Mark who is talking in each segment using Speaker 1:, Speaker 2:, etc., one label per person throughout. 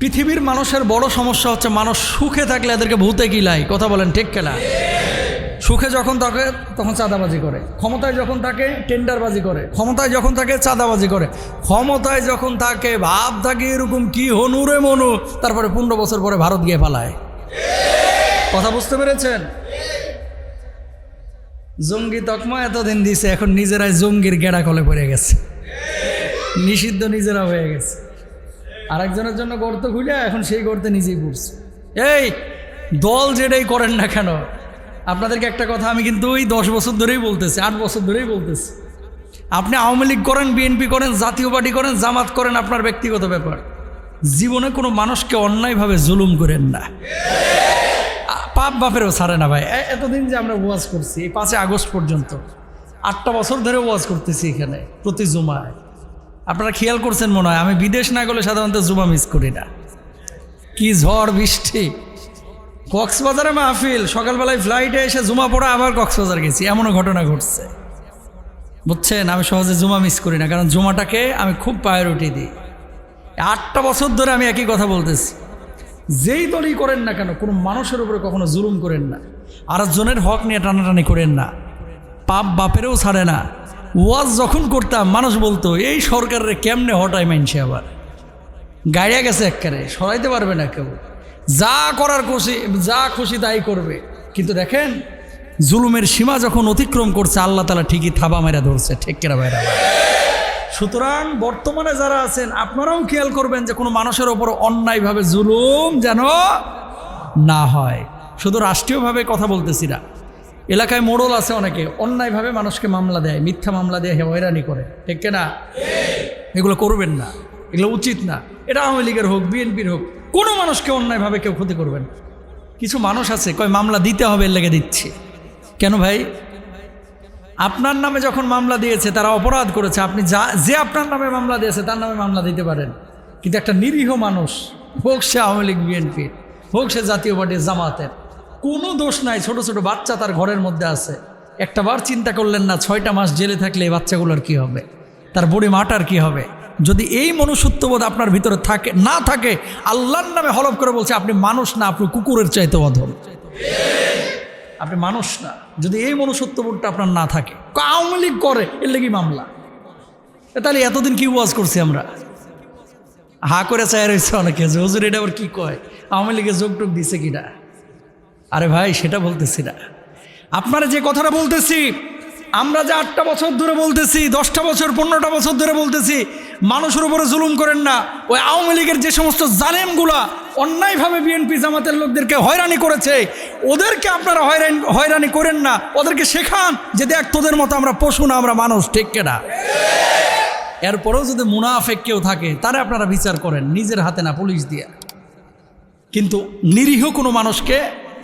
Speaker 1: পৃথিবীর মানুষের বড় সমস্যা হচ্ছে মানুষ সুখে থাকলে এদেরকে ভূতে কি কিলাই কথা বলেন ঠিক কেনা? সুখে যখন থাকে তখন চাঁদাবাজি করে। ক্ষমতায় যখন থাকে টেন্ডারবাজি করে। ক্ষমতায় যখন থাকে চাঁদাবাজি করে। ক্ষমতায় যখন থাকে ভাব থাকে এরকম কি হনুরে মনু, তারপরে পনেরো বছর পরে ভারত গিয়ে পালায়। কথা বুঝতে পেরেছেন? জঙ্গি তকমা এতদিন দিছে, এখন নিজেরাই জঙ্গির গেড়া কলে পড়ে গেছে। নিষিদ্ধ নিজেরা হয়ে গেছে। আরেকজনের জন্য গর্ত খুলে এখন সেই গর্তে নিজেই পড়ছে এই, দল যেটাই করেন না কেন, আপনাদেরকে একটা কথা আমি কিন্তু ওই দশ বছর ধরেই বলতেছি, আট বছর ধরেই বলতেছি। আপনি আওয়ামী লীগ করেন, বিএনপি করেন, জাতীয় পার্টি করেন, জামাত করেন, আপনার ব্যক্তিগত ব্যাপার। জীবনে কোনো মানুষকে অন্যায়ভাবে জুলুম করেন না। পাপ বাপেরও ছাড়ে না ভাই। এতদিন যে আমরা ওয়াজ করছি, এই পাঁচই আগস্ট পর্যন্ত, আটটা বছর ধরে ওয়াজ করতেছি এখানে, প্রতি জুমায়। আপনারা খেয়াল করছেন মনে হয়, আমি বিদেশ না গেলে সাধারণত জুমা মিস করি না। কি ঝড় বৃষ্টি। কক্সবাজারে মাহফিল, সকালবেলায় ফ্লাইটে এসে জুমা পড়া, আবার কক্সবাজার গেছি, এমনও ঘটনা ঘটছে। বুঝছেন? আমি সহজে জুমা মিস করি না, কারণ জুমাটাকে আমি খুব প্রায়োরিটি দিই। আটটা বছর ধরে আমি একই কথা বলতেছি। যেই দলই করেন না কেন, কোনো মানুষের উপরে কখনো জুলুম করেন না। আর জনের হক নিয়ে টানাটানি করেন না। পাপ বাপেরও ছাড়ে না। ওয়াজ যখন করতাম, মানুষ বলতো, এই সরকারের কেমনে হটায় মানছে আবার? গাড়িয়া গেছে একবারে সরাইতে পারবে না কেউ। যা করার খুশি, যা খুশি তাই করবে। কিন্তু দেখেন, জুলুমের সীমা যখন অতিক্রম করছে, আল্লাহ তালা ঠিকই থাবা মেরা ধরছে। ঠিক কেরা ভাইরা? সুতরাং বর্তমানে যারা আছেন, আপনারাও খেয়াল করবেন যে কোনো মানুষের ওপর অন্যায়ভাবে জুলুম যেন না হয়। শুধু রাষ্ট্রীয়ভাবে কথা বলতেছি না এলাকায় মোড়ল আছে অনেকে, অন্যায়ভাবে মানুষকে মামলা দেয়, মিথ্যা মামলা দেয় হয়রানি করে, ঠিক না এগুলো করবেন না, এগুলো উচিত না। এটা আওয়ামী লীগের হোক, বিএনপির হোক, কোনো মানুষকে অন্যায়ভাবে কেউ ক্ষতি করবেন কিছু মানুষ আছে, কয়, মামলা দিতে হবে, এর লেগে দিচ্ছে। কেন ভাই? আপনার নামে যখন মামলা দিয়েছে, তারা অপরাধ করেছে, আপনি যা, যে আপনার নামে মামলা দিয়েছে, তার নামে মামলা দিতে পারেন। কিন্তু একটা নিরীহ মানুষ, হোক সে আওয়ামী লীগ, বিএনপির, হোক সে জাতীয় পার্টির জামাতের কোনো দোষ নাই, ছোট ছোট বাচ্চা তার ঘরের মধ্যে আছে। একটা বার চিন্তা করলেন না, ছয়টা মাস জেলে থাকলে এই বাচ্চাগুলোর কি হবে? তার বুড়ি মাটার কি হবে? যদি এই মনুষ্যত্ববোধ আপনার ভিতরে থাকে, না থাকে, আল্লাহর নামে হলফ করে বলছে, আপনি মানুষ না, আপনি কুকুরের চাইতে অধম। আপনি মানুষ না, যদি এই মনুষ্যত্ববোধটা আপনার না থাকে, আওয়ামী লীগ করে, এর লেগে মামলা। তাহলে এতদিন কি ওয়াজ করছি আমরা? হা করে চাই রয়েছে অনেকে, যে হুজুর এটা আবার কি কয়? আওয়ামী লীগে যোগ টোগ দিছে কিনা? আরে ভাই, সেটা বলতেছি না। আপনারা যে কথাটা বলতেছি, আমরা যে আটটা বছর ধরে বলতেছি, দশটা বছর, পনেরোটা বছর ধরে বলতেছি, মানুষের উপরে জুলুম করেন না। ওই আওয়ামী লীগের যে সমস্ত জালেমগুলা অন্যায়ভাবে বিএনপি জামাতের লোকদেরকে হয়রানি করেছে, ওদেরকে আপনারা হয়রান, হয়রানি করেন না। ওদেরকে শেখান যে দেখ, তোদের মতো আমরা পশু না, আমরা মানুষ, ঠিক কেনা? এরপরেও যদি মুনাফেক কেউ থাকে, তারা আপনারা বিচার করেন, নিজের হাতে না পুলিশ দিয়ে। কিন্তু নিরীহ কোনো মানুষকে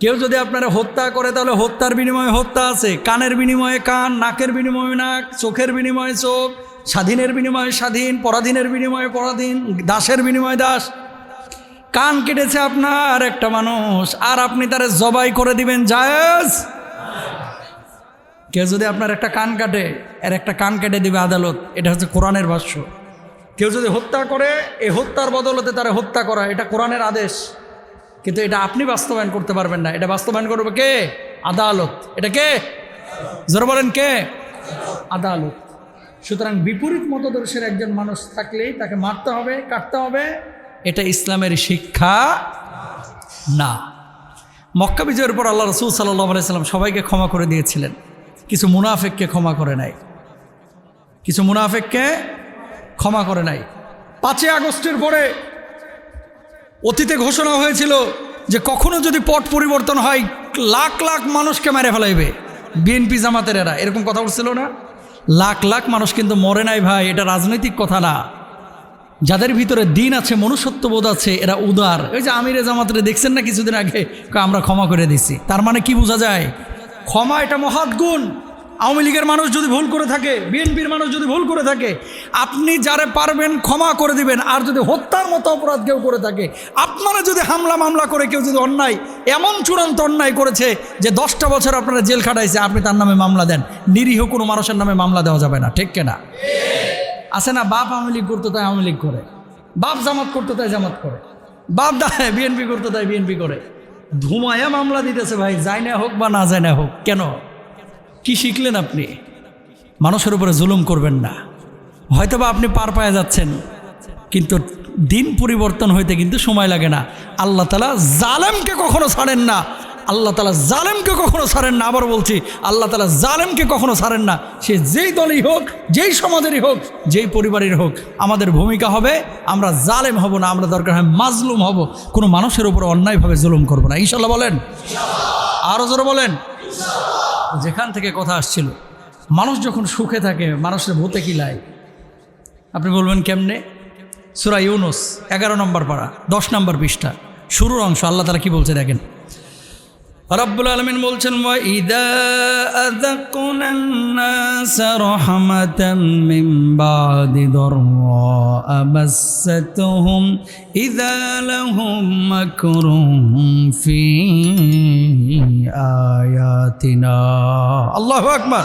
Speaker 1: কেউ যদি আপনারা হত্যা করে, তাহলে হত্যার বিনিময়ে হত্যা আছে। কানের বিনিময়ে কান, নাকের বিনিময়ে নাক, চোখের বিনিময়ে চোখ, স্বাধীনের বিনিময়ে স্বাধীন, পরাধীনের বিনিময়ে পরাধীন, দাসের বিনিময়ে দাস। কান কেটেছে আপনার একটা মানুষ, আর আপনি তারে জবাই করে দিবেন জায়েজ। কেউ যদি আপনার একটা কান কাটে, এর একটা কান কেটে দিবে আদালত। এটা হচ্ছে কোরআনের ভাষ্য। কেউ যদি হত্যা করে, এই হত্যার বদলতে তারা হত্যা করা, এটা কোরআনের আদেশ। কিন্তু এটা আপনি বাস্তবায়ন করতে পারবেন না। এটা বাস্তবায়ন করবে কে? আদালত। এটা কে? জোরে বলেন কে? আদালত। সুতরাং বিপরীত মতদর্শের একজন মানুষ থাকলেই তাকে মারতে হবে, কাটতে হবে। এটা ইসলামের শিক্ষা না। মক্কা বিজয়ের পর আল্লাহ রসুল সাল্লাহ আলাইসাল্লাম সবাইকে ক্ষমা করে দিয়েছিলেন। কিছু মুনাফেককে ক্ষমা করে নাই। কিছু মুনাফেককে ক্ষমা করে নাই। পাঁচই আগস্টের পরে অতীতে ঘোষণা হয়েছিল যে কখনো যদি পট পরিবর্তন হয়, লাখ লাখ মানুষকে মেরে ফেলাইবে। বিএনপি জামাতের এরা, এরকম কথা বলছিল না? লাখ লাখ মানুষ কিন্তু মরে নাই ভাই, এটা রাজনৈতিক কথা না। যাদের ভিতরে দিন আছে, মনুষ্যত্ববোধ আছে, এরা উদার। ওই যে আমিরে জামাতরে দেখছেন না কিছুদিন আগে? আমরা ক্ষমা করে দিছি। তার মানে কি বোঝা যায়? ক্ষমা এটা মহৎ গুণ। আওয়ামী লীগের মানুষ যদি ভুল করে থাকে, বিএনপির মানুষ যদি ভুল করে থাকে, আপনি যারে পারবেন ক্ষমা করে দিবেন, আর যদি হত্যার মতো অপরাধ কেউ করে থাকে, আপনারা যদি হামলা মামলা করে কেউ যদি অন্যায়, এমন চূড়ান্ত অন্যায় করেছে যে দশটা বছর আপনারা জেল খাটাইছে, আপনি তার নামে মামলা দেন। নিরীহ কোনো মানুষের নামে মামলা দেওয়া যাবে না, ঠিক কেনা? আছে না, বাপ আওয়ামী লীগ করতো তাই আওয়ামী লীগ করে, বাপ জামাত করতো তাই জামাত করে, বাপ দায় বিএনপি করতো তাই বিএনপি করে। ধুমায়া মামলা দিতেছে ভাই যায় না হোক বা না যায় না হোক, কেন? কি শিখলেন আপনি? মানুষের উপরে জুলুম করবেন না। হয়তো বা আপনি পার পায়ে যাচ্ছেন, কিন্তু দিন পরিবর্তন হইতে কিন্তু সময় লাগে না। আল্লাহ তালা জালেমকে কখনো ছাড়েন না। আল্লাহ তালা জালেমকে কখনো ছাড়েন না। আবার বলছি, আল্লাহ তালা জালেমকে কখনো ছাড়েন না। সে যেই দলই হোক, যেই সমাজেরই হোক, যেই পরিবারের হোক, আমাদের ভূমিকা হবে, আমরা জালেম হব না, আমরা দরকার হয় মাজলুম হব। কোনো মানুষের উপর অন্যায়ভাবে জুলুম করব না। ইনশাল্লাহ বলেন? আরও জোরে বলেন? যেখান থেকে কথা আসছিল, মানুষ যখন সুখে থাকে, মানুষের ভূতে কিলায় আপনি বলবেন কেমনে? সুরা ইউনুস, এগারো নম্বর পাড়া, দশ নম্বর পৃষ্ঠা। শুরুর অংশ, আল্লাহ তারা কি বলছে দেখেন। রব্বুল আলমিন বলছেন আল্লাহ আকবর।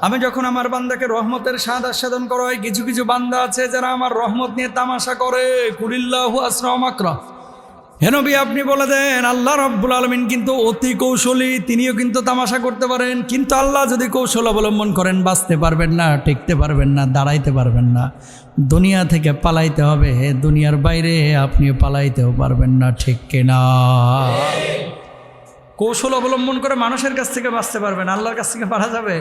Speaker 1: আমি যখন আমার বান্দাকে রহমতের সাদ আস্বাদন করা হয় কিছু কিছু বান্দা আছে যারা আমার রহমত নিয়ে তামাশা করে। কুলিল্লাহ আসরা হেনবি আপনি বলে দেন, আল্লাহ রব্বুল আলমিন কিন্তু অতি কৌশলী, তিনিও কিন্তু তামাশা করতে পারেন, কিন্তু আল্লাহ যদি কৌশল অবলম্বন করেন, বাঁচতে পারবেন না, টিকতে পারবেন না, দাঁড়াইতে পারবেন না। দুনিয়া থেকে পালাইতে হবে, হে দুনিয়ার বাইরে, আপনিও পালাইতেও পারবেন না, ঠিক কিনা? কৌশল অবলম্বন করে মানুষের কাছ থেকে বাঁচতে পারবেন, আল্লাহর কাছ থেকে পারা যাবে?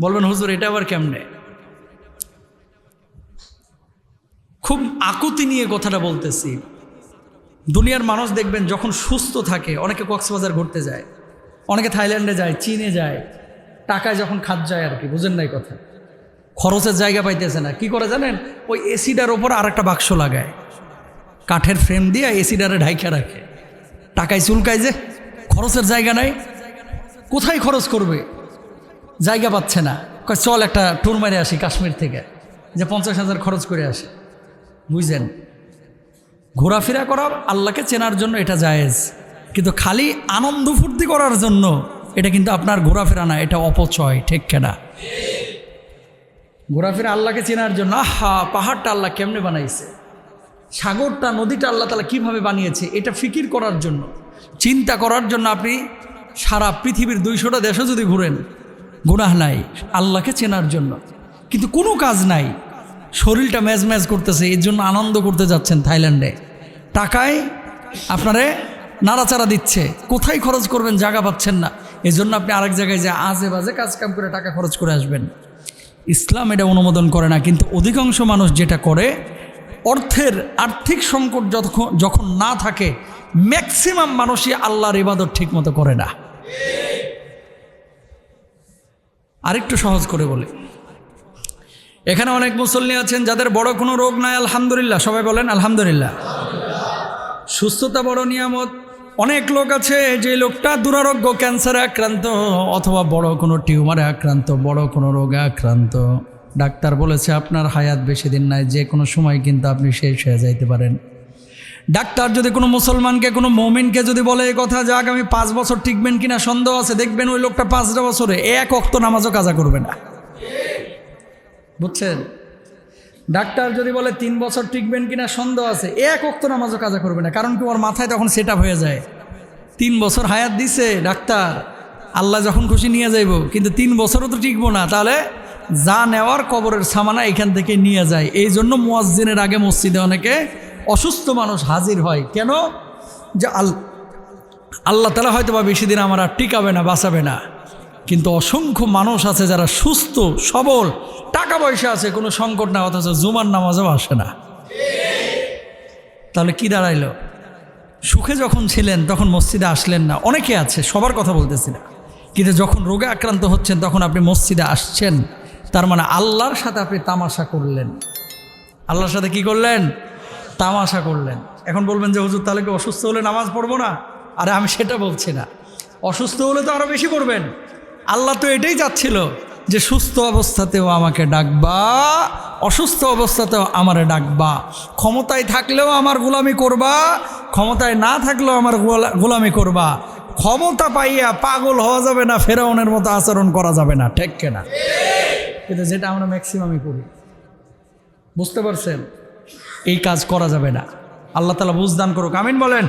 Speaker 1: বলবেন, হুজুর, এটা আবার কেমনে? খুব আকুতি নিয়ে কথাটা বলতেছি। দুনিয়ার মানুষ দেখবেন যখন সুস্থ থাকে, অনেকে কক্সবাজার ঘুরতে যায়, অনেকে থাইল্যান্ডে যায়, চীনে যায়, টাকায় যখন খাত যায় আর কি, বুঝেন নাই কথা। খরচের জায়গা পাইতেছে না। কি করে জানেন? ওই এসিডার ওপর আর একটা বাক্স লাগায়। কাঠের ফ্রেম দিয়ে এসিডারে ঢাইকা রাখে। টাকায় চুলকায় যে, খরচের জায়গা নাই। কোথায় খরচ করবে? জায়গা পাচ্ছে না। চল একটা ট্যুর মারে আসি কাশ্মীর থেকে, যে পঞ্চাশ হাজার খরচ করে আসি। বুঝলেন ঘোরাফেরা করা আল্লাহকে চেনার জন্য এটা জায়েজ। কিন্তু খালি আনন্দ ফুর্তি করার জন্য এটা কিন্তু আপনার ঘোরাফেরা না, এটা অপচয়, ঠিক কেনা? ঘোরাফেরা আল্লাহকে চেনার জন্য, আহা, পাহাড়টা আল্লাহ কেমনে বানাইছে? সাগরটা, নদীটা আল্লাহ তালা কীভাবে বানিয়েছে? এটা ফিকির করার জন্য। চিন্তা করার জন্য আপনি সারা পৃথিবীর দুইশোটা দেশও যদি ঘুরেন, গুনাহ নাই, আল্লাহকে চেনার জন্য। কিন্তু কোনো কাজ নাই। শরীরটা ম্যাজ ম্যাজ করতেছে, এর জন্য আনন্দ করতে যাচ্ছেন থাইল্যান্ডে। টাকায় আপনারে নাড়াচাড়া দিচ্ছে, কোথায় খরচ করবেন জায়গা পাচ্ছেন না। এই জন্য আপনি আরেক জায়গায় যে আজে বাজে কাজ কাম করে টাকা খরচ করে আসবেন। ইসলাম এটা অনুমোদন করে না, কিন্তু অধিকাংশ মানুষ যেটা করে, অর্থের আর্থিক সংকট যখন যখন না থাকে ম্যাক্সিমাম মানুষই আল্লাহর ইবাদত ঠিক মতো করে না। আরেকটু সহজ করে বলি। এখানে অনেক মুসল্লি আছেন, যাদের বড় কোনো রোগ নাই, আলহামদুলিল্লাহ। সবাই বলেন, আলহামদুলিল্লাহ। সুস্থতা বড় নিয়ামত। অনেক লোক আছে, যে লোকটা দুরারোগ্য, ক্যান্সারে আক্রান্ত, অথবা বড় কোনো টিউমারে আক্রান্ত, বড় কোনো রোগে আক্রান্ত। ডাক্তার বলেছে, আপনার হায়াত বেশি দিন নাই, যে কোনো সময় কিন্তু আপনি শেষ হয়ে যাইতে পারেন। ডাক্তার যদি কোনো মুসলমানকে, কোনো মমিনকে যদি বলে এই কথা যে আগামী পাঁচ বছর টিকবেন কিনা, সন্দেহ আছে, দেখবেন ওই লোকটা পাঁচটা বছরে এক অক্ত নামাজও কাজা করবে না। বুঝছেন? ডাক্তার যদি বলে তিন বছর টিকবেন কিনা সন্দেহ আছে, এক অক্ত নামাজও কাজা করবে না, কারণ কি ওর মাথায় তখন সেট হয়ে যায়। তিন বছর হায়াত দিছে ডাক্তার, আল্লাহ যখন খুশি নিয়ে যাইব, কিন্তু তিন বছরও তো টিকবো না, তাহলে যা নেওয়ার কবরের সামানা এখান থেকে নিয়ে যায়। এই জন্য মুয়াজ্জিনের আগে মসজিদে অনেকে অসুস্থ মানুষ হাজির হয়। কেন? যে আল আল্লাহ তালা হয়তো বা বেশি দিন আমার আর টিকাবে না, বাঁচাবে না। কিন্তু অসংখ্য মানুষ আছে যারা সুস্থ, সবল, টাকা পয়সা আছে, কোনো সংকট না অথচ জুমার নামাজও আসে না। তাহলে কি দাঁড়াইলো? সুখে যখন ছিলেন, তখন মসজিদে আসলেন না। অনেকে আছে, সবার কথা বলতেছি না। কিন্তু যখন রোগে আক্রান্ত হচ্ছেন, তখন আপনি মসজিদে আসছেন। তার মানে আল্লাহর সাথে আপনি তামাশা করলেন। আল্লাহর সাথে কি করলেন? তামাশা করলেন। এখন বলবেন যে, হুজুর, তাহলে কি অসুস্থ হলে নামাজ পড়ব না? আরে আমি সেটা বলছি না। অসুস্থ হলে তো আরও বেশি পড়বেন আল্লাহ তো এটাই চাচ্ছিল যে সুস্থ অবস্থাতেও আমাকে ডাকবা, অসুস্থ অবস্থাতেও আমারে ডাকবা। ক্ষমতায় থাকলেও আমার গোলামি করবা, ক্ষমতায় না থাকলেও আমার গোলা- গোলামি করবা। ক্ষমতা পাইয়া পাগল হওয়া যাবে না, ফেরাউনের মতো আচরণ করা যাবে না, ঠিক কেনা? কিন্তু যেটা আমরা ম্যাক্সিমামই করি। বুঝতে পারছেন? এই কাজ করা যাবে না। আল্লাহ তালা বুঝদান করুক। আমিন বলেন।